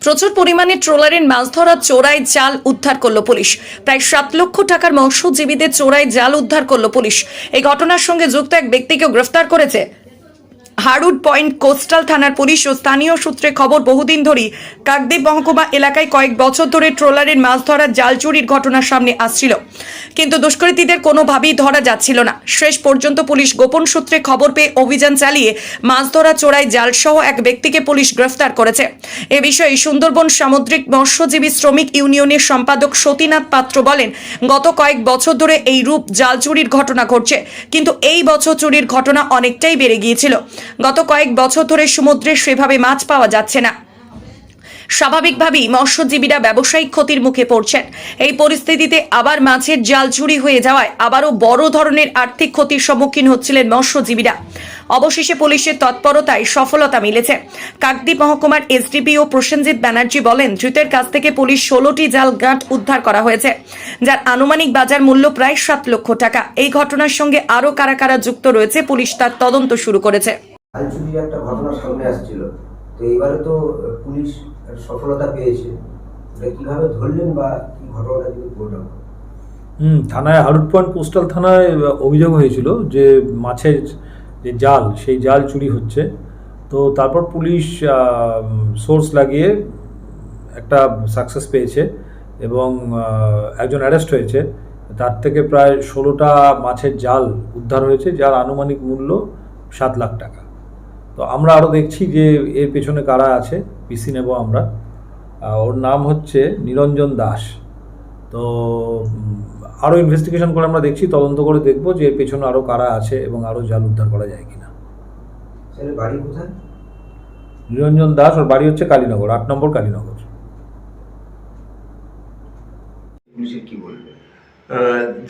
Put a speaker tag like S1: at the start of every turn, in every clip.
S1: প্রচুর পরিমাণে ট্রোলারের মাছ ধরা, চোরাই জাল উদ্ধার করল পুলিশ। প্রায় সাত লক্ষ টাকার মৎস্যজীবীদের চোরাই জাল উদ্ধার করল পুলিশ। এই ঘটনার সঙ্গে যুক্ত এক ব্যক্তিকেও গ্রেফতার করেছে হারুড পয়েন্ট কোস্টাল থানার পুলিশ ও স্থানীয় সূত্রে খবর, বহুদিন ধরেই কাকদ্বীপ মহকুমা এলাকায় কয়েক বছর ধরে ট্রলারের মাছ ধরার জাল চুরির ঘটনা সামনে আসছিল। কিন্তু দুষ্কৃতীদের কোনোভাবেই ধরা যাচ্ছিল না। শেষ পর্যন্ত পুলিশ গোপন সূত্রে খবর পেয়ে অভিযান চালিয়ে মাছ ধরা চোরাই জাল সহ এক ব্যক্তিকে পুলিশ গ্রেফতার করেছে। এ বিষয়ে সুন্দরবন সামুদ্রিক মৎস্যজীবী শ্রমিক ইউনিয়নের সম্পাদক সতীনাথ পাত্র বলেন, গত কয়েক বছর ধরে এই রূপ জাল চুরির ঘটনা ঘটছে, কিন্তু এই বছর চুরির ঘটনা অনেকটাই বেড়ে গিয়েছিল। গত কয়েক বছর ধরে সমুদ্রে সেভাবে মাছ পাওয়া যাচ্ছে না। স্বাভাবিকভাবেই মৎস্যজীবীরা ব্যবসায়িক ক্ষতির মুখে পড়ছেন। এই পরিস্থিতিতে আবার মাছের জাল চুরি হয়ে যাওয়ায় আবারও বড় ধরনের আর্থিক ক্ষতির সম্মুখীন হচ্ছিলেন মৎস্যজীবীরা। অবশেষে পুলিশের তৎপরতায় সফলতা মিলেছে। কাকদ্বীপ মহকুমার এসডিপি ও প্রসেনজিৎ ব্যানার্জি বলেন, ধৃতের কাছ থেকে পুলিশ ষোলোটি জাল গাঁট উদ্ধার করা হয়েছে, যার আনুমানিক বাজার মূল্য প্রায় সাত লক্ষ টাকা। এই ঘটনার সঙ্গে আরও কারা কারা যুক্ত রয়েছে, পুলিশ তার তদন্ত শুরু করেছে।
S2: হাল চুরির একটা ঘটনা সামনে আসছিল। তো এইবারে তো পুলিশ সফলতা পেয়েছে। কীভাবে ধরলেন বা কি ঘটনাটা যদি বললাম
S3: হুম, থানায়, হারুট পয়েন্ট পোস্টাল থানায় অভিযোগ হয়েছিল যে মাছের যে জাল, সেই জাল চুরি হচ্ছে। তো তারপর পুলিশ সোর্স লাগিয়ে একটা সাকসেস পেয়েছে এবং একজন অ্যারেস্ট হয়েছে। তার থেকে প্রায় ষোলোটা মাছের জাল উদ্ধার হয়েছে, যার আনুমানিক মূল্য সাত লাখ টাকা। তো আমরা আরও দেখছি যে এর পেছনে কারা আছে পিসি নেব আমরা। ওর নাম হচ্ছে নিরঞ্জন দাস। তো আরও ইনভেস্টিগেশন করে আমরা দেখছি তদন্ত করে দেখব যে এর পেছনে আরও কারা আছে এবং আরও জাল উদ্ধার করা যায় কিনা।
S2: বাড়ি কোথায়?
S3: নিরঞ্জন দাস ওর বাড়ি হচ্ছে কালীনগর আট নম্বর কালীনগর।
S2: কি বলবে?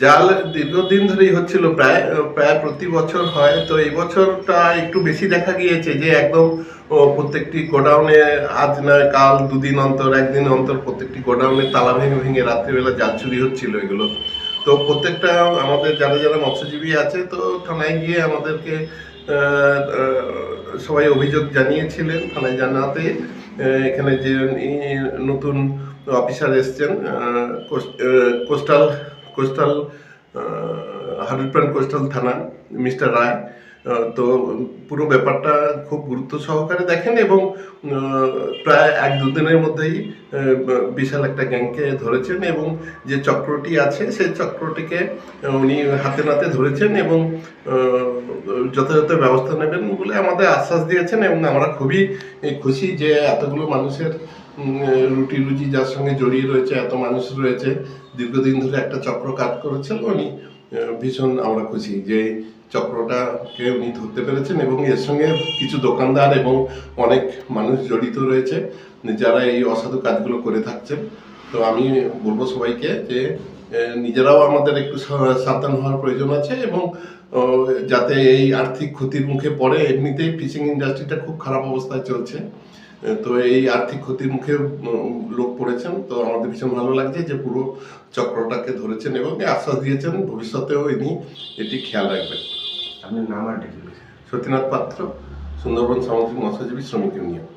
S4: জাল দীর্ঘদিন ধরেই হচ্ছিল, প্রায় প্রায় প্রতি বছর হয়। তো এই বছরটা একটু বেশি দেখা গিয়েছে যে একদম প্রত্যেকটি গোডাউনে আজ নয় কাল দুদিন অন্তর, একদিন অন্তর প্রত্যেকটি গোডাউনে তালা ভেঙে ভেঙে রাত্রিবেলা জাল চুরি হচ্ছিল এগুলো। তো প্রত্যেকটা আমাদের যারা যারা মৎস্যজীবী আছে, তো থানায় গিয়ে আমাদেরকে সবাই অভিযোগ জানিয়েছিলেন থানায় জানাতে। এখানে যে নতুন অফিসার এসছেন কোস্টাল কোস্টাল হান্ড্রেড কোস্টাল থানা, মিস্টার রায় তো পুরো ব্যাপারটা খুব গুরুত্ব সহকারে দেখেন এবং প্রায় এক দুদিনের মধ্যেই বিশাল একটা গ্যাংকে ধরেছেন এবং যে চক্রটি আছে, সেই চক্রটিকে উনি হাতে নাতে ধরেছেন এবং যথাযথ ব্যবস্থা নেবেন বলে আমাদের আশ্বাস দিয়েছেন এবং আমরা খুবই খুশি যে এতগুলো মানুষের রুটি রুজি যার সঙ্গে জড়িয়ে রয়েছে, এত মানুষ রয়েছে, দীর্ঘদিন ধরে একটা চক্র কাজ করেছেন উনি। ভীষণ আমরা খুশি যে চক্রটাকে উনি ধরতে পেরেছেন এবং এর সঙ্গে কিছু দোকানদার এবং অনেক মানুষ জড়িত রয়েছে, যারা এই অসাধু কাজগুলো করে থাকছেন। তো আমি বলব সবাইকে যে নিজেরাও আমাদের একটু সাবধান হওয়ার প্রয়োজন আছে এবং যাতে এই আর্থিক ক্ষতির মুখে পড়ে, এমনিতেই ফিশিং ইন্ডাস্ট্রিটা খুব খারাপ অবস্থায় চলছে। তো এই আর্থিক ক্ষতির মুখে লোক পড়েছেন। তো আমাদের ভীষণ ভালো লাগছে যে পুরো চক্রটাকে ধরেছেন এবং আশ্বাস দিয়েছেন ভবিষ্যতেও ইনি এটি খেয়াল রাখবেন।
S2: আপনার নাম আর
S4: সতীনাথ পাত্র সুন্দরবন সামুদ্রিক মৎস্যজীবী শ্রমিক ইউনিয়ন।